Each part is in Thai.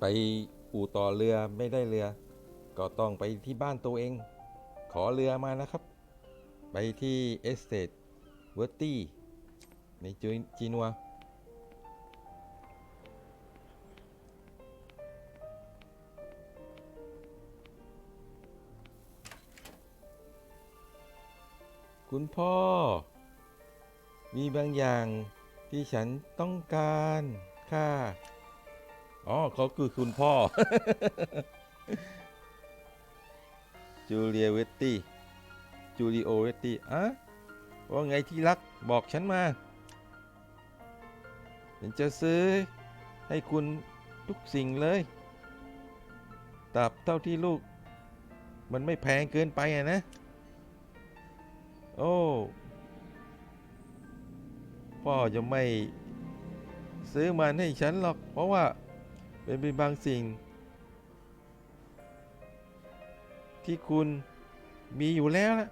ไปอู่ต่อเรือไม่ได้เรือ ก็ต้องไปที่บ้านตัวเอง ขอเรือมานะครับ ไปที่เอสเต e เวอร์ตี้ในจจีนัวคุณพ่อ มีบางอย่างที่ฉันต้องการค่ะ อ๋อเขาคือคุณพ่อ จูเลียเวตตี้ จูริโอเวตตี้อะว่าไงที่รัก บอกฉันมาฉันจะซื้อให้คุณทุกสิ่งเลยตราบเท่าที่ลูก มันไม่แพงเกินไปอะนะ โอ้ พ่อจะไม่ซื้อมันให้ฉันหรอก เพราะว่า เป็นเป็นบางสิ่ง ที่คุณมีอยู่แล้วนะ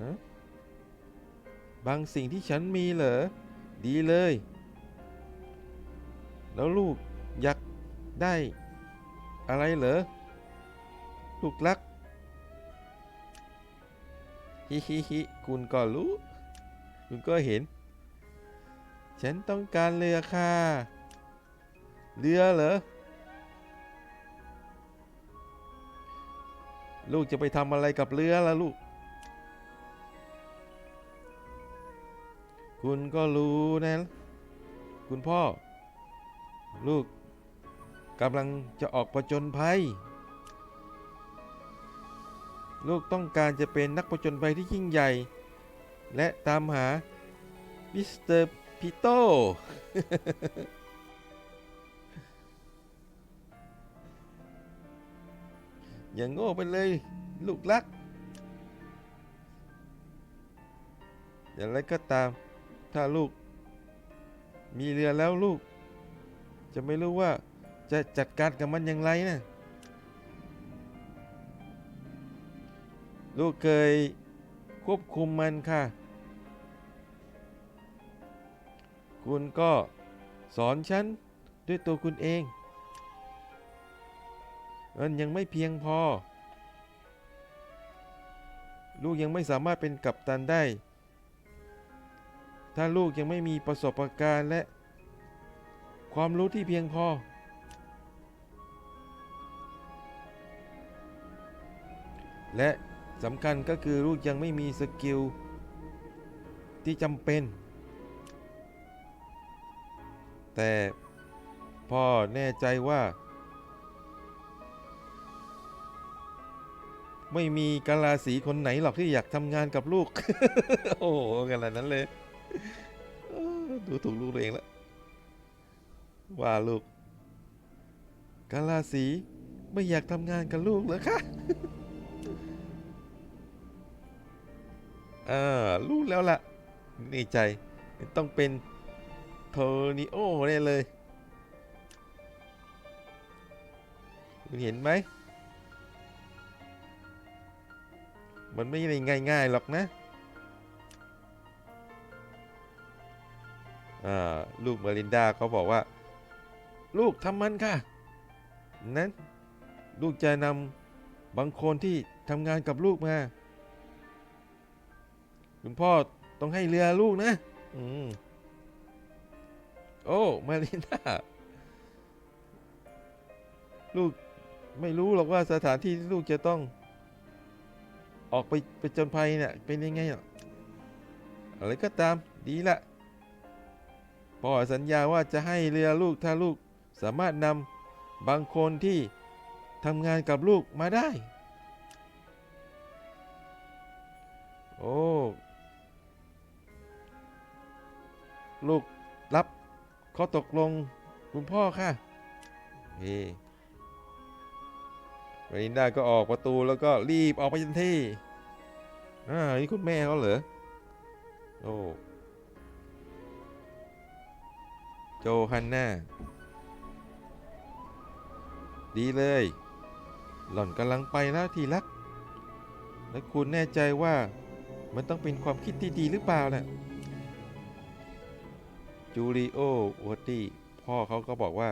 ฮะบางสิ่งที่ฉันมีเหรอ ดีเลย แล้วลูกอยากได้อะไรเหรอ ลูกรัก ฮิฮิฮิคุณก็รู้ คุณก็เห็น ฉันต้องการเรือค่ะ เรือเหรอ ลูกจะไปทำอะไรกับเรือล่ะลูก คุณก็รู้นะ คุณพ่อ ลูกกำลังจะออกประจนภัย ลูกต้องการจะเป็นนักประจนภัยที่ยิ่งใหญ่ และตามหามิสเตอร์พิโต อย่างโง่ไปเลย ลูกรัก อย่างไรก็ตาม ถ้าลูก มีเรือแล้วลูก จะไม่รู้ว่าจะจัดการกับมันอย่างไรนะลูกเคยควบคุมมันค่ะ คุณก็สอนฉันด้วยตัวคุณเอง มันยังไม่เพียงพอ ลูกยังไม่สามารถเป็นกัปตันได้ ถ้าลูกยังไม่มีประสบการณ์และ ความรู้ที่เพียงพอ และสำคัญก็คือลูกยังไม่มีสกิลที่จำเป็น แต่พ่อแน่ใจว่า ไม่มีกาลาสีคนไหนหรอกที่อยากทำงานกับลูก โอ้โหขนาดนั้นเลยดูถูกลูกตัวเองแล้วว่าลูกกาลาสีไม่อยากทำงานกับลูกเหรอคะอ่ารู้แล้วล่ะนี่ใจต้องเป็นโทนิโอแน่เลยคุณเห็นไหม มันไม่ได้ง่ายๆหรอกนะอ่าลูกมารินดาเขาบอกว่า ลูกทำมันค่ะ นั้นลูกจะนำบางคนที่ทำงานกับลูกมา คุณพ่อต้องให้เรือลูกนะ อืม โอ้มาริน่าลูกไม่รู้หรอกว่าสถานที่ที่ลูกจะต้อง ออกไปไปจนภัยเนี่ยเป็นยังไงหรออะไรก็ตามดีละพ่อสัญญาว่าจะให้เรือลูกถ้าลูกสามารถนำบางคนที่ทำงานกับลูกมาได้ โอ้ ลูกรับข้อตกลงคุณพ่อค่ะเฮ้ วานินดาก็ออกประตูแล้วก็รีบออกไปทันทีอ่านี่คุณแม่เขาเหรอโอ้โจฮันน่าดีเลย หล่อนกำลังไปแล้วทีรัก แล้วคุณแน่ใจว่ามันต้องเป็นความคิดที่ดีหรือเปล่าน่ะจูริโอวอตตี้พ่อเขาก็บอกว่า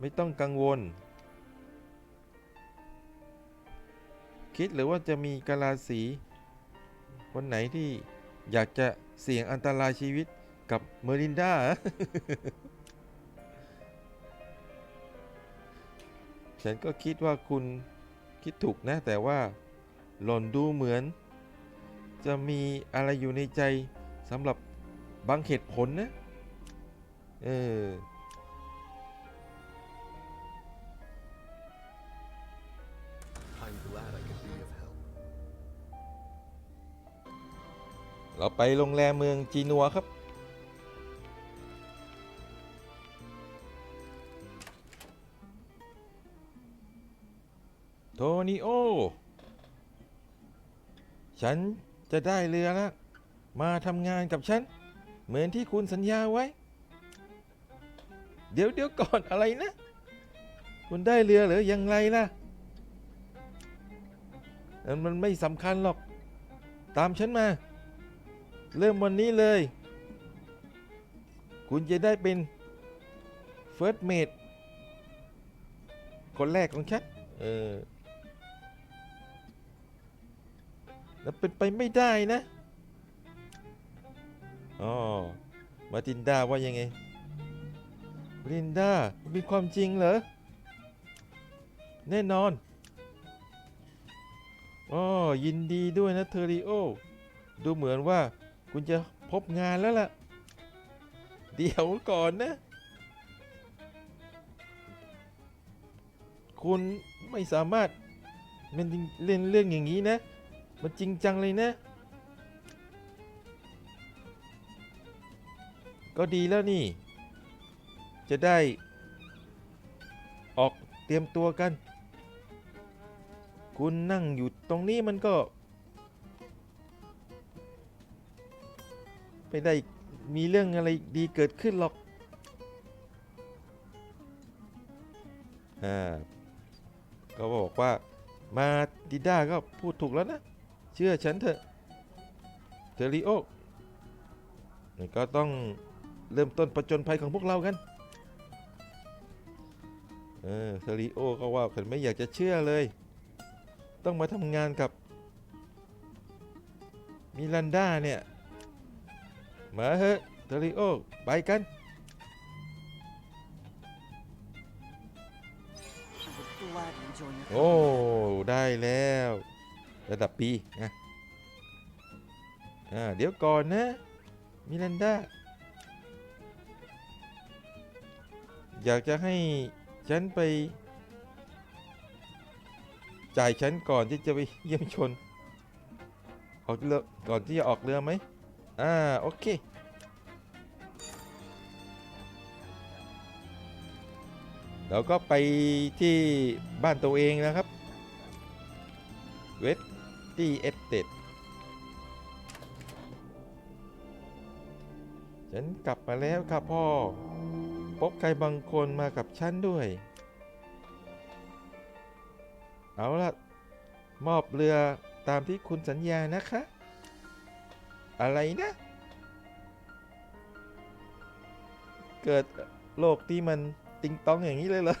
ไม่ต้องกังวล คิดหรือว่าจะมีกาลาสีคนไหนที่อยากจะเสี่ยงอันตรายชีวิตกับเมอรินดาฉันก็คิดว่าคุณคิดถูกนะ แต่ว่าหล่อนดูเหมือน จะมีอะไรอยู่ในใจสำหรับบางเหตุผลนะ เออ เราไปโรงแรมเมืองจีนัวครับ โทนิโอ ฉันจะได้เรือแล้ว มาทำงานกับฉัน เหมือนที่คุณสัญญาไว้ เดี๋ยวเดี๋ยวก่อนอะไรนะ คุณได้เรือหรือยังไงล่ะนั่นมันไม่สำคัญหรอก ตามฉันมา เริ่มวันนี้เลย คุณจะได้เป็น First Mate คนแรกของฉันเออแล้วเป็นไปไม่ได้นะอ๋อมาตินดาว่ายังไงลินดาเป็นความจริงเหรอ แน่นอนอ๋อยินดีด้วยนะเทอริโอ ดูเหมือนว่า คุณจะพบงานแล้วล่ะ เดี๋ยวก่อนนะ คุณไม่สามารถมันเล่นเรื่องอย่างนี้นะ มันจริงจังเลยนะ ก็ดีแล้วนี่ จะได้ ออกเตรียมตัวกัน คุณนั่งอยู่ตรงนี้มันก็ ไม่ได้มีเรื่องอะไรดีเกิดขึ้นหรอกอ่าก็บอกว่ามาดิด้าก็พูดถูกแล้วนะ เชื่อฉันเถอะเทริโอก็ต้องเริ่มต้นประจนภัยของพวกเรากัน เออเทริโอก็ว่าฉันไม่อยากจะเชื่อเลย ต้องมาทำงานกับมิลันดาเนี่ย มาเถอะเทอริโอ ไปกัน I would gladly join your โอ้ company. ได้แล้ว ระดับปีนะอ่าเดี๋ยวก่อนนะ มิลันดา อยากจะให้ฉันไป จ่ายฉันก่อนที่จะไปเยี่ยมชนออกเรือก่อนที่จะออกเรือไหมอ่า โอเค เราก็ไปที่บ้านตัวเองนะครับ เวสตี้เอสเตดฉันกลับมาแล้วครับพ่อ พบใครบางคนมากับฉันด้วย เอาละมอบเรือตามที่คุณสัญญานะคะ อะไรนะ เกิดโลกที่มัน ติงตองอย่างนี้เลยเหรอ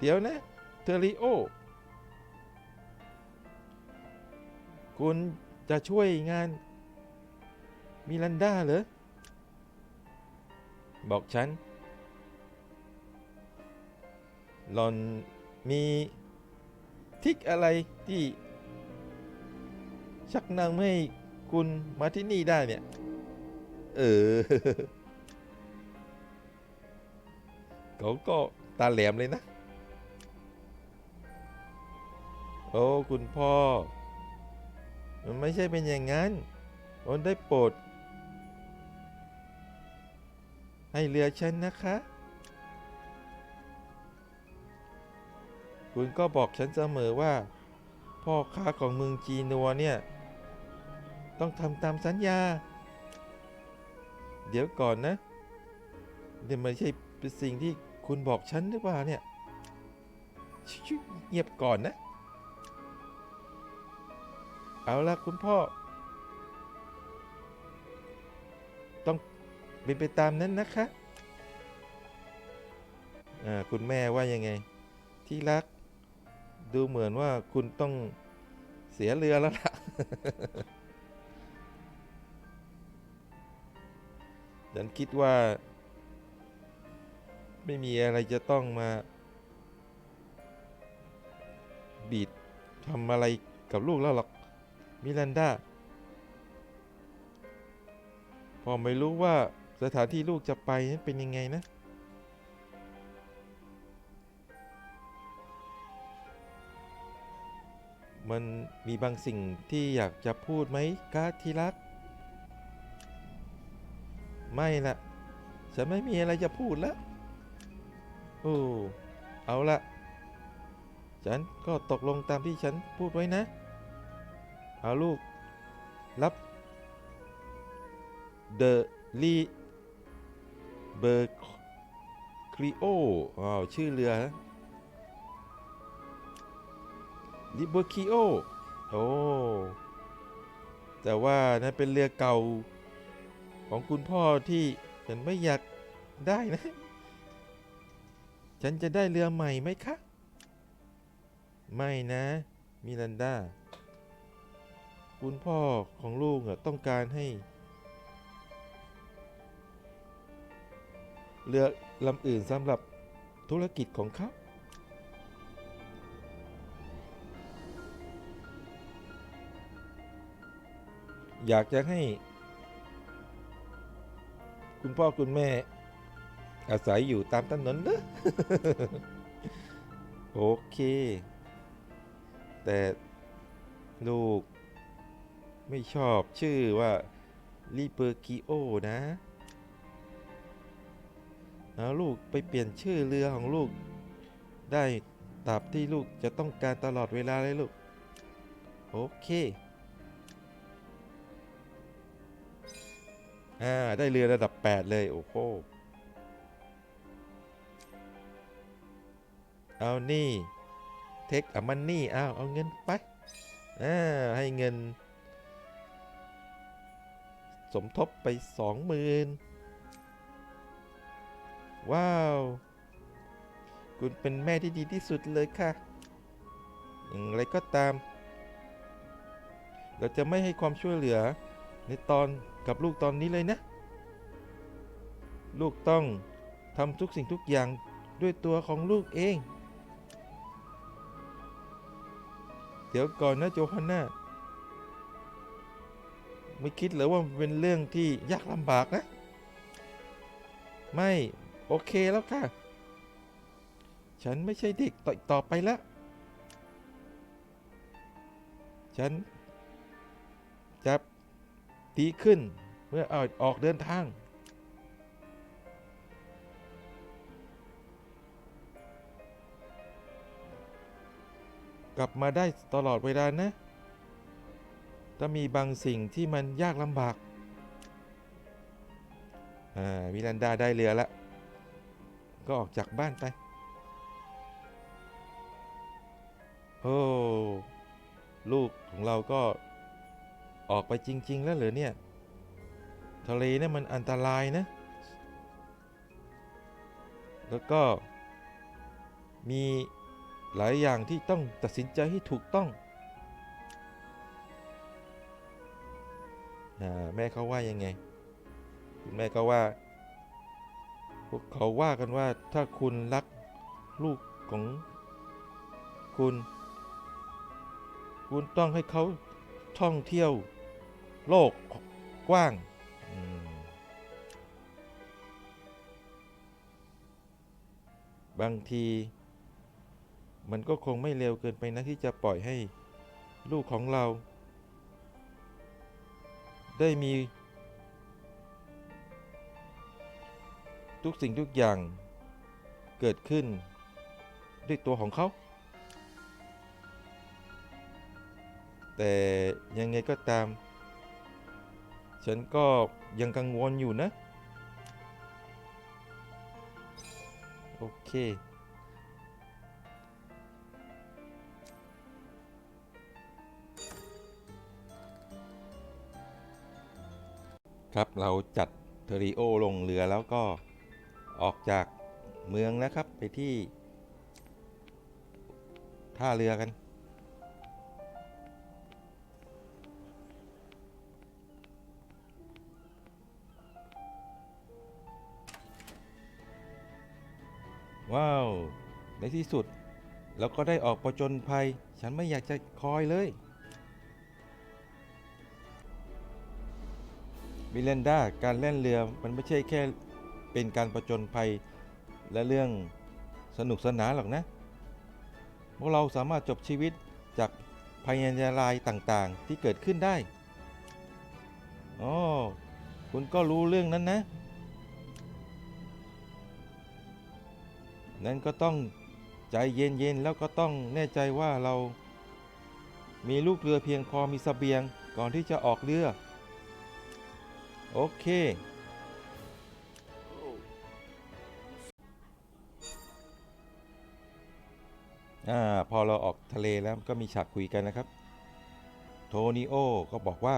เดี๋ยวนะ เทอริโอ คุณจะช่วยงาน มิลันดาเหรอ บอกฉัน หลอนมีทิกอะไรที่ ชักนำให้คุณมาที่นี่ได้เนี่ย เออ เขาก็ตาแหลมเลยนะ โอ้คุณพ่อ มันไม่ใช่เป็นอย่างนั้นโอนได้โปรด ให้เรือฉันนะคะ คุณก็บอกฉันเสมอว่า พ่อค้าของเมืองจีนัวเนี่ย ต้องทำตามสัญญา เดี๋ยวก่อนนะเดี๋ยวไม่ใช่เป็นสิ่งที่ คุณบอกฉันหรือเปล่าเนี่ยเงียบก่อนนะ เอาละคุณพ่อ ต้องเป็นไปตามนั้นนะคะคุณแม่ว่ายังไง ที่รัก ดูเหมือนว่าคุณต้องเสียเรือแล้วล่ะ ฉันคิดว่า ไม่มีอะไรจะต้องมา บีดทำอะไรกับลูกแล้วหรอก มิลันดาพอไม่รู้ว่าสถานที่ลูกจะไปนั้นเป็นยังไงนะ มันมีบางสิ่งที่อยากจะพูดไหมกาทีรัก ไม่ละฉันไม่มีอะไรจะพูดแล้ว โอ้เอาละฉันก็ตกลงตามที่ฉันพูดไว้นะ เอาลูก รับเดอลีเบอร์คริโออ้าวชื่อเรือนะลิเบอร์คิโอโอ้แต่ว่านั่นเป็นเรือเก่าของคุณพ่อที่ฉันไม่อยากได้นะ ฉันจะได้เรือใหม่ไหมคะ ไม่นะ มิรันดา คุณพ่อของลูกอะต้องการให้ เรือลำอื่นสำหรับธุรกิจของเขาอยากจะให้ คุณพ่อคุณแม่ อาศัยอยู่ตามถนนนะโอเค แต่ลูก ไม่ชอบชื่อว่าลิเปอร์กิโอนะเอาลูกไปเปลี่ยนชื่อเรือของลูก ได้ตาบที่ลูกจะต้องการตลอดเวลาเลยลูก โอเคอ่าได้เรือระดับ 8 เลย โอ้โห เอานี่เทคอะมันนี่เอาเอาเงินไปอ่าให้เงิน สมทบไปสองหมื่นว้าว คุณเป็นแม่ที่ดีที่สุดเลยค่ะ อย่างไรก็ตาม เราจะไม่ให้ความช่วยเหลือในตอนกับลูกตอนนี้เลยนะ ลูกต้องทำทุกสิ่งทุกอย่างด้วยตัวของลูกเอง เดี๋ยวก่อนนะโจฮันน่าไม่คิดเหรอว่ามันเป็นเรื่องที่ยากลำบากนะ ไม่ โอเคแล้วค่ะ ฉันไม่ใช่เด็กต่อต่อไปแล้ว ฉันจะดีขึ้นเมื่อเอาออกเดินทาง กลับมาได้ตลอดเวลานะถ้ามีบางสิ่งที่มันยากลำบาก อ่ามิรันดาได้เรือแล้วก็ออกจากบ้านไป โอ้ลูกของเราก็ออกไปจริง ๆ แล้วเหรอเนี่ย ทะเลเนี่ยมันอันตรายนะ แล้วก็มี หลายอย่างที่ต้องตัดสินใจให้ถูกต้องแม่เขาว่ายังไงคุณแม่ก็ว่าพวกเขาว่ากันว่าถ้าคุณรักลูกของคุณ คุณต้องให้เขาท่องเที่ยวโลกกว้าง บางที มันก็คงไม่เร็วเกินไปนะที่จะปล่อยให้ลูกของเรา ได้มี ทุกสิ่งทุกอย่างเกิดขึ้น ด้วยตัวของเขา แต่ยังไงก็ตาม ฉันก็ยังกังวลอยู่นะ โอเค ครับเราจัดเทริโอลงเรือแล้วก็ออกจากเมืองนะครับไปที่ ท่าเรือกัน ว้าว ในที่สุดเราก็ได้ออกประจนภัย ฉันไม่อยากจะคอยเลย มิเลนดาการเล่นเรือมันไม่ใช่แค่เป็นการประจนภัยและเรื่องสนุกสนานหรอกนะ พวกเราสามารถจบชีวิตจากภัยอันตรายต่างๆที่เกิดขึ้นได้ อ๋อ คุณก็รู้เรื่องนั้นนะ นั้นก็ต้องใจเย็นๆ แล้วก็ต้องแน่ใจว่าเรา มีลูกเรือเพียงพอมีสเสบียงก่อนที่จะออกเรือ โอเค อ่า พอเราออกทะเลแล้วก็มีฉากคุยกันนะครับ โทนิโอ ก็บอกว่า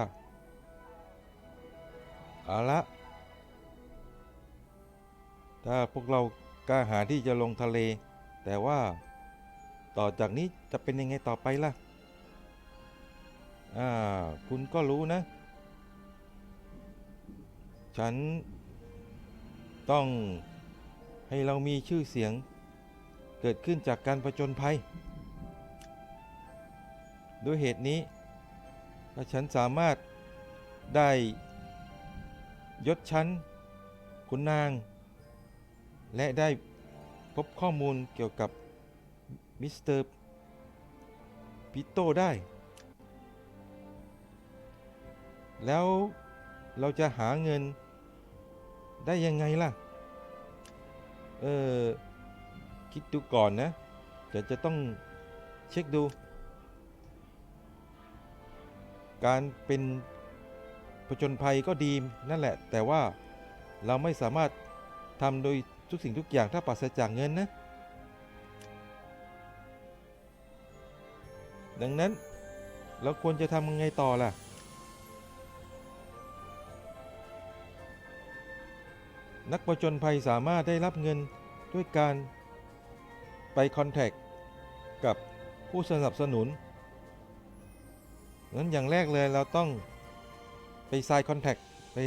เอาละ ถ้าพวกเรากล้าหาญที่จะลงทะเล แต่ว่าต่อจากนี้จะเป็นยังไงต่อไปล่ะ อ่า คุณก็รู้นะ ฉัน ต้องให้เรามีชื่อเสียง เกิดขึ้นจากการประจนภัย ด้วยเหตุนี้ ถ้าฉันสามารถได้ยศชั้นคุณนาง และได้พบข้อมูลเกี่ยวกับมิสเตอร์ปิโตได้ แล้ว เราจะหาเงินได้ยังไงล่ะ เออคิดดูก่อนนะจะจะต้องเช็คดู การเป็นผจญภัยก็ดีนั่นแหละ แต่ว่าเราไม่สามารถทำโดยทุกสิ่งทุกอย่างถ้าปราศจากเงินนะ ดังนั้นเราควรจะทำยังไงต่อล่ะ นักประจนภัยสามารถได้รับเงินด้วยการไปคอนแทคกับผู้สนับสนุนงั้นอย่างแรกเลยเราต้องไปไซน์คอนแทคไป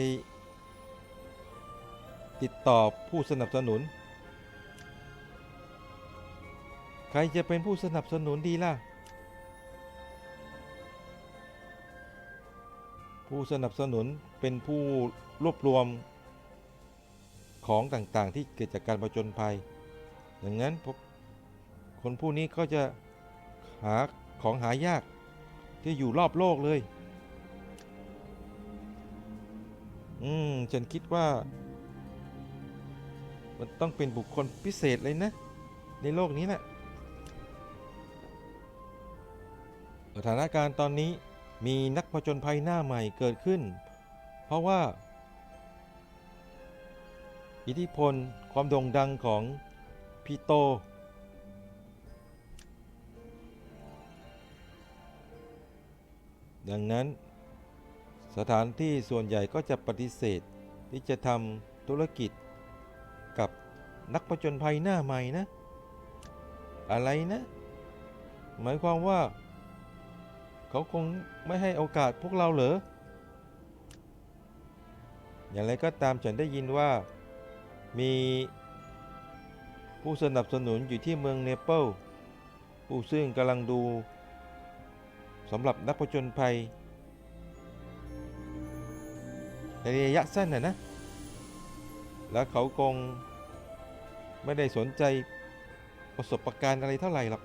ติดต่อผู้สนับสนุน ใครจะเป็นผู้สนับสนุนดีล่ะ ผู้สนับสนุนเป็นผู้รวบรวม ของต่างๆ ที่เกิดจากการประจนภัยดังนั้นคนผู้นี้ก็จะหาของหายากที่อยู่รอบโลกเลย อืม ฉันคิดว่า มันต้องเป็นบุคคลพิเศษเลยนะ ในโลกนี้นะสถานการณ์ตอนนี้มีนักผจญภัยหน้าใหม่เกิดขึ้น เพราะว่า อิทธิพลความโด่งดังของพีโต ดังนั้น สถานที่ส่วนใหญ่ก็จะปฏิเสธที่จะทำธุรกิจกับนักผจญภัยหน้าใหม่นะ อะไรนะ หมายความว่า เขาคงไม่ให้โอกาสพวกเราเหรออย่างไรก็ตามฉันได้ยินว่า มีผู้สนับสนุนอยู่ที่เมืองเนเปิลผู้ซึ่งกำลังดูสำหรับนักผจญภัย ในระยะสั้นนะนะ แล้วเขาคงไม่ได้สนใจประสบการณ์อะไรเท่าไหร่หรอก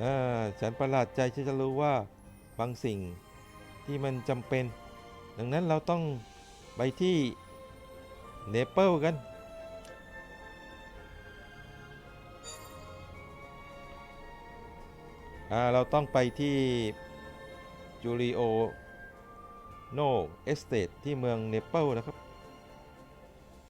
อฉันประหลาดใจที่จะรู้ว่าบางสิ่งที่มันจำเป็น ดังนั้นเราต้องไปที่เนเปิลกัน เราต้องไปที่จูริโอโนเอสเตทที่เมืองเนเปิลนะครับ